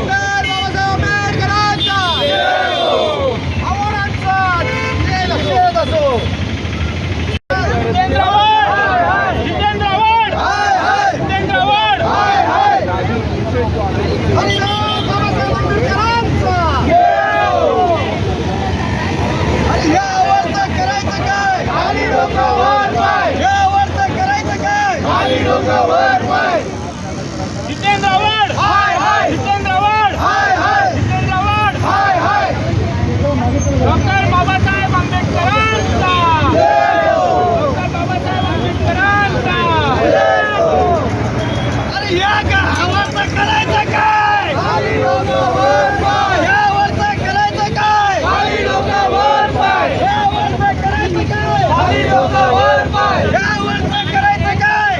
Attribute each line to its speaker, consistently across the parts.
Speaker 1: बाबासाहेब आंबेडकरांचा आव्हानांचा निषेध असो.
Speaker 2: जितेंद्र आव्हाड जितेंद्र आव्हाड जितेंद्र आव्हाड
Speaker 1: हरिराम बाबासाहेब आंबेडकरांचा आणि यावरचं करायचं काय यावरचं करायचं काय
Speaker 2: जितेंद्र आव्हाड जितेंद्र आव्हाड जितेंद्र आव्हाड डॉक्टर बाबासाहेब आंबेडकरांचा डॉक्टर बाबासाहेब आंबेडकरांचा
Speaker 1: अरे या गावाचं करायचं काय? यावरचं करायचं काय? यावरचं करायचं काय? यावरचं करायचं काय?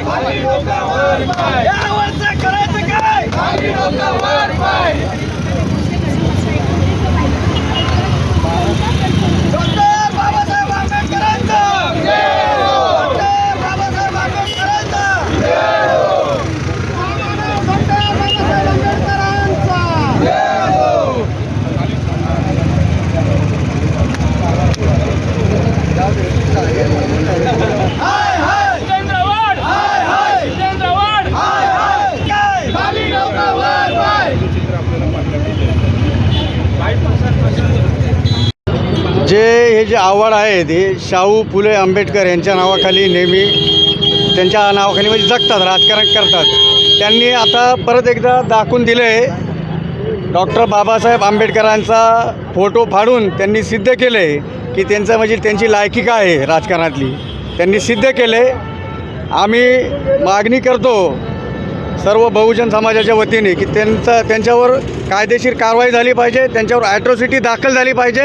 Speaker 1: यावरचं करायचं काय डॉक्टर बाबासाहेब आंबेडकरांचा डॉक्टर बाबासाहेब आंबेडकरांचा डॉक्टर बाबासाहेब आंबेडकरांचा हाय हाय
Speaker 2: जितेंद्र आव्हाड
Speaker 1: हाय हाय
Speaker 2: जितेंद्र आव्हाड
Speaker 1: हाय हाय काय खाली डोकावर पाय
Speaker 3: जे हे जे आवड आहे ते शाहू फुले आंबेडकर यांच्या नावाखाली नेहमी त्यांच्या नावाखाली म्हणजे जगतात राजकारण करतात. त्यांनी आता परत एकदा दाखवून दिलं आहे डॉक्टर बाबासाहेब आंबेडकरांचा फोटो फाडून त्यांनी सिद्ध केलं आहे की त्यांचं म्हणजे त्यांची लायकी काय आहे राजकारणातली. त्यांनी सिद्ध केले आम्ही मागणी करतो सर्व बहुजन समाजाच्या वतीने की त्यांचा त्यांच्यावर कायदेशीर कारवाई झाली पाहिजे त्यांच्यावर ॲट्रॉसिटी दाखल झाली पाहिजे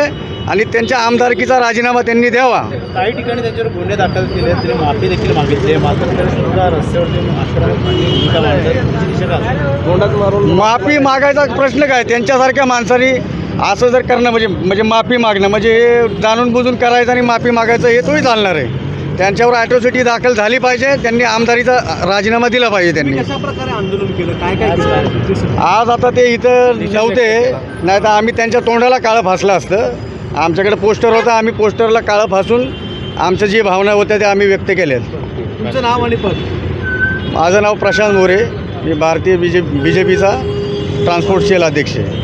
Speaker 3: आणि त्यांच्या आमदारकीचा राजीनामा त्यांनी द्यावा.
Speaker 4: काही ठिकाणी त्यांच्यावर गुन्हे दाखल केले त्यांनी माफी देखील मागितली तरी
Speaker 3: माफी मागायचा प्रश्न काय? त्यांच्यासारख्या माणसाने असं जर करणं म्हणजे म्हणजे माफी मागणं म्हणजे हे जाणून बुजून करायचं आणि माफी मागायचं हे तोही चालणार आहे. त्यांच्यावर ॲट्रॉसिटी दाखल झाली पाहिजे त्यांनी आमदारीचा राजीनामा दिला पाहिजे त्यांनी.
Speaker 4: कशा प्रकारे आंदोलन केलं? काय काय
Speaker 3: आज आता ते इथं नव्हते नाही तर आम्ही त्यांच्या तोंडाला काळं फासलं असतं. आमच्याकडे पोस्टर होतं आम्ही पोस्टरला काळं फासून आमच्या जी भावना होत्या त्या आम्ही व्यक्त केल्यात
Speaker 4: तुमचं नाव आणि पद?
Speaker 3: माझं नाव प्रशांत मोरे मी भारतीय बी जे बी जे पीचा ट्रान्सपोर्ट सेल अध्यक्ष आहे.